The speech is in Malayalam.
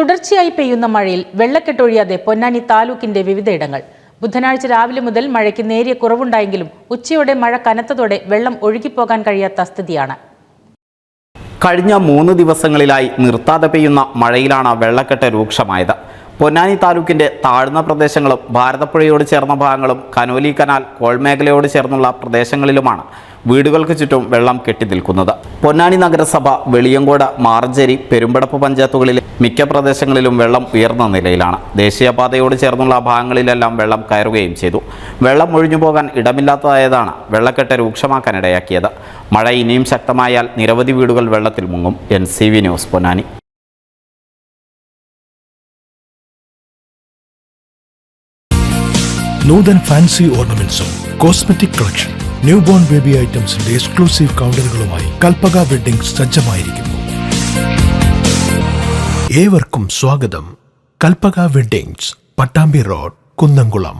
തുടർച്ചയായി പെയ്യുന്ന മഴയിൽ വെള്ളക്കെട്ടൊഴിയാതെ പൊന്നാനി താലൂക്കിന്റെ വിവിധയിടങ്ങൾ. ബുധനാഴ്ച രാവിലെ മുതൽ മഴയ്ക്ക് നേരിയ കുറവുണ്ടായെങ്കിലും ഉച്ചയോടെ മഴ കനത്തതോടെ വെള്ളം ഒഴുകിപ്പോകാൻ കഴിയാത്ത സ്ഥിതിയാണ്. കഴിഞ്ഞ മൂന്ന് ദിവസങ്ങളിലായി നിർത്താതെ പെയ്യുന്ന മഴയിലാണ് വെള്ളക്കെട്ട് രൂക്ഷമായത്. പൊന്നാനി താലൂക്കിന്റെ താഴ്ന്ന പ്രദേശങ്ങളും ഭാരതപ്പുഴയോട് ചേർന്ന ഭാഗങ്ങളും കനോലി കനാൽ കോൾമേഖലയോട് ചേർന്നുള്ള പ്രദേശങ്ങളിലുമാണ് വീടുകൾക്ക് ചുറ്റും വെള്ളം കെട്ടി നിൽക്കുന്നത്. പൊന്നാനി നഗരസഭ വെളിയങ്കോട് മാർജരി പെരുമ്പടപ്പ് പഞ്ചായത്തുകളിലെ മിക്ക പ്രദേശങ്ങളിലും വെള്ളം ഉയർന്ന നിലയിലാണ്. ദേശീയപാതയോട് ചേർന്നുള്ള ഭാഗങ്ങളിലെല്ലാം വെള്ളം കയറുകയും ചെയ്തു. വെള്ളം ഒഴിഞ്ഞു പോകാൻ ഇടമില്ലാത്തതായതാണ് വെള്ളക്കെട്ട് രൂക്ഷമാക്കാനിടയാക്കിയത്. മഴ ഇനിയും ശക്തമായാൽ നിരവധി വീടുകൾ വെള്ളത്തിൽ മുങ്ങും. N C V news Ponnani. Noothan fancy ഓർണമെന്റ്സും cosmetic collection new born baby ഐറ്റംസിന്റെ exclusive കൗണ്ടറുകളുമായി കൽപ്പക വെഡിംഗ് സജ്ജമായിരിക്കുന്നു. ഏവർക്കും സ്വാഗതം. Kalpaka weddings Pattambi road Kunnamkulam.